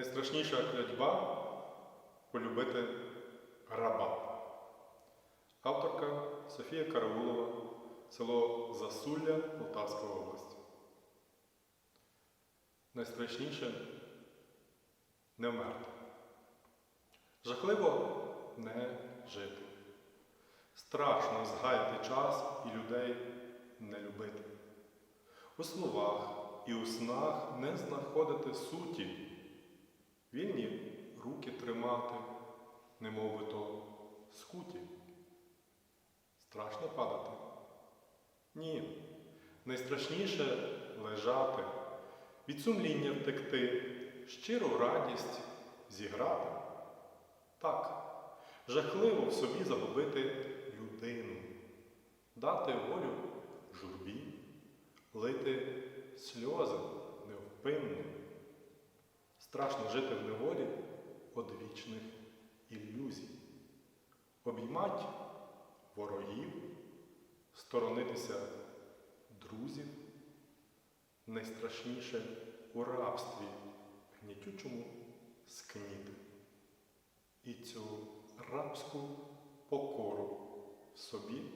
Найстрашніша клятьба полюбити раба. Авторка Софія Караулова, село Засулля, Полтавська область. Найстрашніше не вмерти. Жахливо не жити. Страшно згаяти час і людей не любити. У словах і у снах не знаходити суті, вільні руки тримати, немов би то скуті. Страшно падати? Ні. Найстрашніше лежати, від сумління втекти, щиру радість зіграти. Так, жахливо в собі загубити людину, дати волю журбі, лити Страшно жити в неволі одвічних ілюзій, обіймать ворогів, сторонитися друзів, найстрашніше у рабстві гнітючому скніти. І цю рабську покору собі.